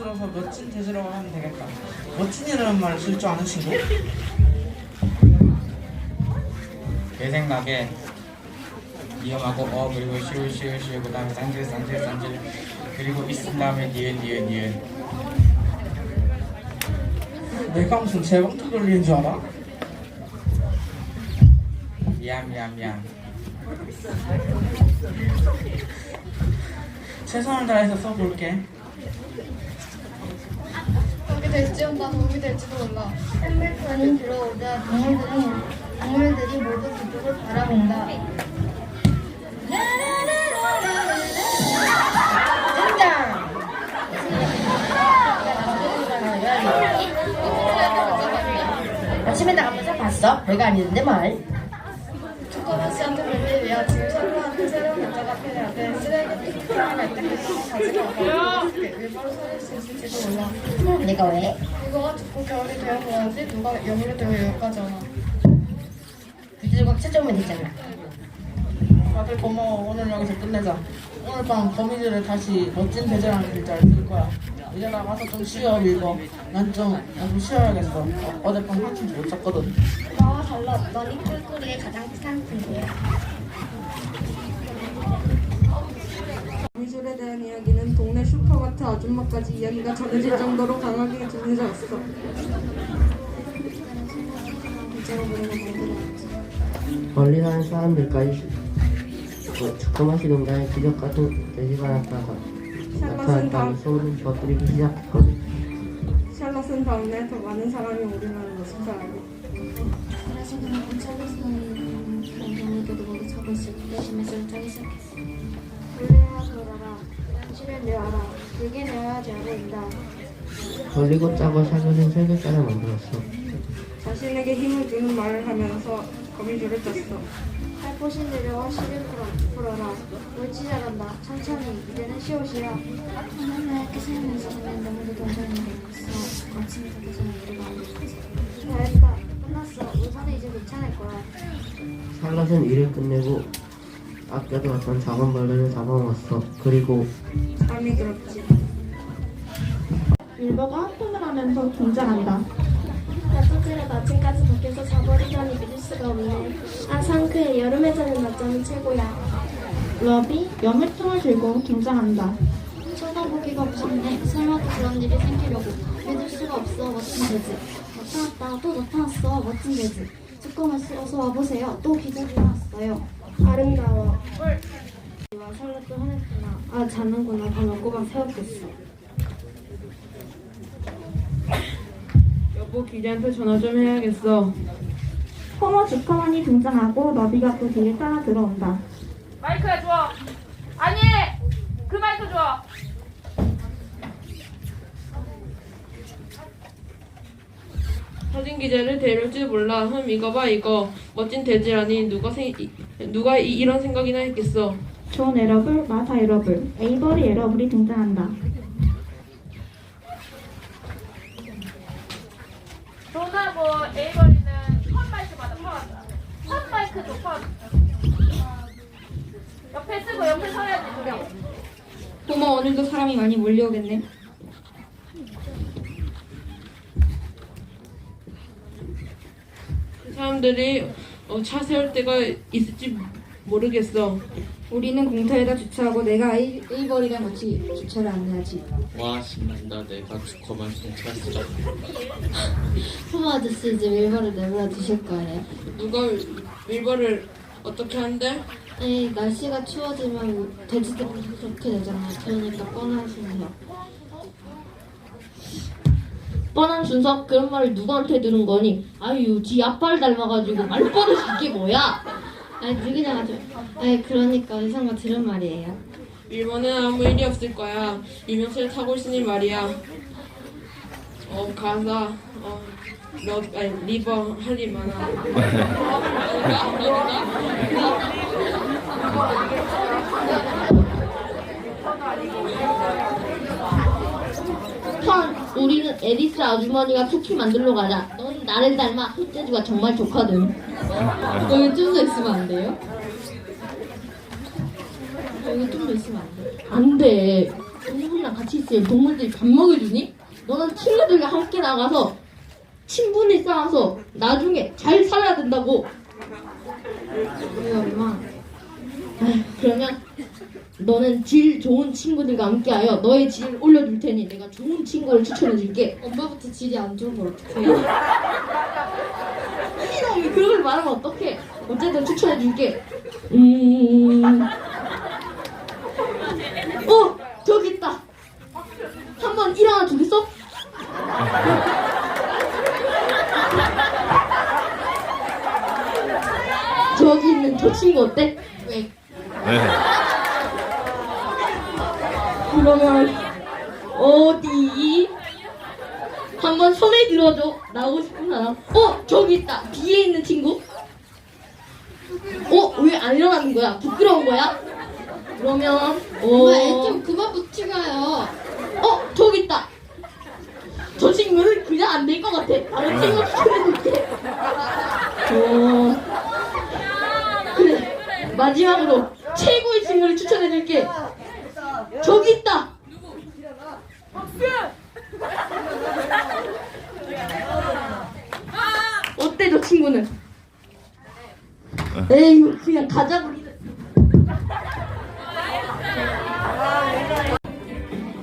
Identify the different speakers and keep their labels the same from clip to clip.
Speaker 1: 들어서 멋진 대지라고 하면 되겠다. 멋진이라는 말을 쓸 줄 아는 친구?
Speaker 2: 내 생각에 위험하고 어 그리고 시우 시우 시우 그다음에 산질 산질 산질 그리고 있은 다음에 니은 니은 니은
Speaker 1: 내가 무슨 재방토 돌리는 줄 알아?
Speaker 2: 미안 미안 미안
Speaker 1: 최선을 다해서 써볼게.
Speaker 3: 도움이 될지언다 도움이 될지도 몰라.
Speaker 4: 샘물편이 들어오자 동물들이, 동물들이 모두 그쪽을 바라본다. 아침에 나가면 서 봤어? 별거 아니는데 말.
Speaker 3: 초코바 씨한테 별일 위하 지금 샬로한테 새로운 여자가 필요하대. 쓰레기 픽
Speaker 4: 내가 왜?
Speaker 3: 이거가 듣고 겨울이 되어보야지 누가 여물이 되고 여기까지 오나.
Speaker 4: 그들과 찾아오면 되잖아.
Speaker 1: 다들 고마워. 오늘 여기서 끝내자. 오늘 밤 거미줄에 다시 멋진 대전하는 글자를 쓸 거야. 이제 나가서 좀 쉬어 밀고. 난좀 난좀 쉬어야겠어. 어, 어젯밤 한숨 못 잤거든.
Speaker 4: 나와 달라. 너니 꿀꿀이의 가장 친한 친구야.
Speaker 5: 아줌마까지 이야기가 전해질 정도로 강하게 방법은
Speaker 6: 멀리 사는 사람들까지 어, 농장에 기적 같은 돼지가 나타나서 나타났다는 소문이 퍼뜨리기 시작했거든.
Speaker 5: 샬럿은 다음에 더 많은 사람이 오리라는 것을 알고
Speaker 7: 그래서 그는 찰리스는 영향력으로 모두 잡고 있을 때 심해서 짜기 시작했어. 돌려야 돌아라. 양치를 내어라. 붉게 내어야지 하고 있다.
Speaker 6: 걸리고 짜고 샬롯은 세 글자를 만들었어.
Speaker 5: 자신에게 힘을 주는 말을 하면서 거미줄을 짰어.
Speaker 7: 살포시 내려와 시를 풀어, 풀어라. 옳지 잘한다. 천천히. 이제는. 오늘 왜 이렇게 세면서 그냥 너무도 동전이 있어. 아침에 가기 전에 우리가 알려줬지. 잘했다. 끝났어. 우선은 이제 괜찮을 거야.
Speaker 6: 샬롯은 일을 끝내고 아껴두었던 작은 벌레를 잡아먹었어. 그리고
Speaker 5: 잠이 들었지.
Speaker 8: 윌버가 하품을 하면서 등장한다.
Speaker 7: 낮잠을 아침까지 밖에서 자버리다니 믿을 수가 없네. 아 상쾌해. 여름에서는 낮잠이 최고야.
Speaker 8: 러비 영일통을 들고 등장한다.
Speaker 7: 쳐다보기가 무섭네. 설마 또 그런 일이 생기려고. 믿을 수가 없어. 멋진 돼지. 나타났다. 또 나타났어. 멋진 돼지. 뚜껑을 쓸어서 와보세요. 또 기적이 나왔어요. 아름다워. 와 샬롯도 화냈구나. 아 자는구나. 밥 먹고 밥 세웠겠어.
Speaker 5: 여보 기자한테 전화 좀 해야겠어.
Speaker 8: 호모 주커만이 등장하고 러비가 그 뒤를 따라 들어온다.
Speaker 9: 마이크 줘. 아니, 그 마이크 줘.
Speaker 5: 사진 기자를 데려올지 몰라. 흠 이거 봐 이거 멋진 돼지라니 누가 생 이- 누가 이, 이런 생각이나 했겠어.
Speaker 8: 존 에러블, 마사 에러블, 에이버리 에러블이 등장한다.
Speaker 9: 존하고 에이버리는 펀 마이크 받아, 펀. 펀 마이크 줘, 펀. 옆에 쓰고 옆에 서야지, 두 명.
Speaker 8: 호모 오늘도 사람이 많이 몰려오겠네.
Speaker 5: 사람들이 어, 차 세울 때가 있을지 모르겠어.
Speaker 8: 우리는 공터에다 주차하고 내가 에이, 에이버리랑 같이 주차를 안내하지.
Speaker 2: 와 신난다 내가 주커만 송차했어
Speaker 7: 후모 아저씨 이제 윌버를 내버려 두실 거예요.
Speaker 5: 누가 밀버를 어떻게 한대?
Speaker 7: 아니 날씨가 추워지면 돼지들이 그렇게 되잖아요. 그러니까 뻔한 순서.
Speaker 10: 뻔한 순서 그런 말을 누구한테 들은 거니? 아유, 지 아빠를 닮아가지고 말버릇이 이게 뭐야?
Speaker 7: 아니 누구냐 가지고. 아니 그러니까 뭐 들은 말이에요.
Speaker 5: 일본은 아무 일이 없을 거야. 이명철 타고 있으니 말이야. 어 가사 어 러, 아니 리버 할일 많아.
Speaker 10: 턴, 우리는 에리스 아주머니가 쿠키 만들러 가자. 넌 나를 닮아. 흑돼지가 정말 좋거든.
Speaker 7: 여기 좀 더 있으면 안 돼요? 여기 좀 더 있으면 안 돼요?
Speaker 10: 안 돼. 우리 동물이랑 같이 있을 동물들이 밥 먹여주니? 너는 친구들과 함께 나가서 친분을 쌓아서 나중에 잘 살아야 된다고.
Speaker 8: 우리 엄마.
Speaker 10: 아휴, 그러면 너는 질 좋은 친구들과 함께하여 너의 질을 올려줄 테니 내가 좋은 친구를 추천해줄게.
Speaker 8: 엄마부터 질이 안 좋은 걸 어떡해.
Speaker 10: 이놈이 그런 걸 말하면 어떡해? 어쨌든 추천해줄게. 음. 어 저기 있다. 한번 일어나 주겠어? 저기 있는 저 친구 어때? 왜? 그러면 어디? 한번 손에 들어줘. 나오고 싶은 사람. 어 저기 있다. 뒤에 있는 친구. 어 왜 안 일어나는 거야? 부끄러운 거야? 그러면
Speaker 8: 엄마 애
Speaker 10: 어.
Speaker 8: 좀 그만 붙이가요.
Speaker 10: 어 저기 있다. 저 친구는 그냥 안 될 것 같아. 다른 친구 추천해줄게. 어. 그래 마지막으로 최고의 친구를 추천해줄게. 저기 있다. 어때 저 친구는? 에이 그냥 가자 우리는.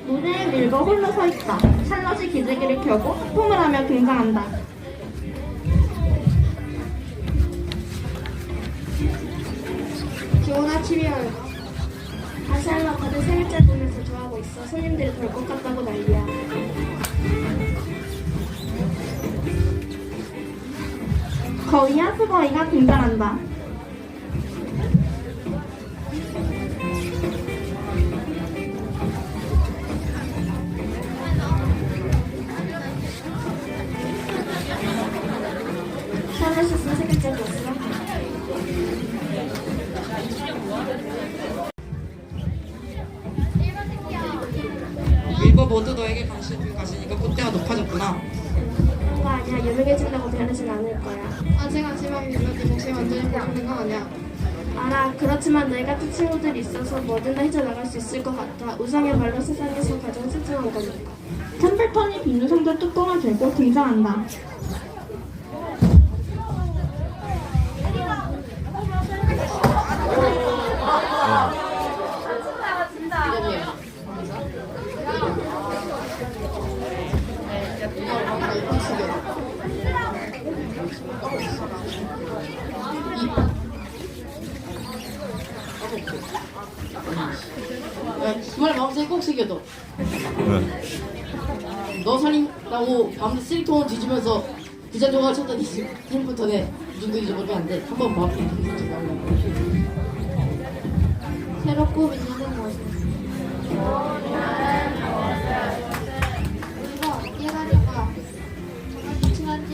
Speaker 7: 무대에 밀고 홀로 서 있다. 샬럿이 기저귀를 켜고 소통을 하며 등장한다. 좋은 아침이 야. 아 샬럿 다들 생일자 보면서 좋아하고 있어. 손님들이 볼것 같다고 난리야. 거위 하수거위가 등장한다.
Speaker 1: 일버 모두 너에게 관심이 가시니까 콧대가 높아졌구나.
Speaker 7: 그거 아니야. 유명해진다고 되는 않을 거야.
Speaker 8: 아 제가 지방 밀면 네 목소리 완전히 모르는 거 아니야?
Speaker 7: 알아. 그렇지만 너희 같은 친구들이 있어서 뭐든 다 헤쳐나갈 수 있을 것 같아. 우상의 말로 세상에서 가장 소중한 거니까. 템플턴이 빈누성들 뚜껑을 들고 등장한다.
Speaker 10: 주말에 마음속에 꼭 새겨둬. 너 살린다고 밤새 쓰리통을 뒤지면서 부자 조각을 찾다니 헬프턴에 누구 잊어버리면 안 돼. 한번 말라고.
Speaker 7: 새롭고 빛나는 모습.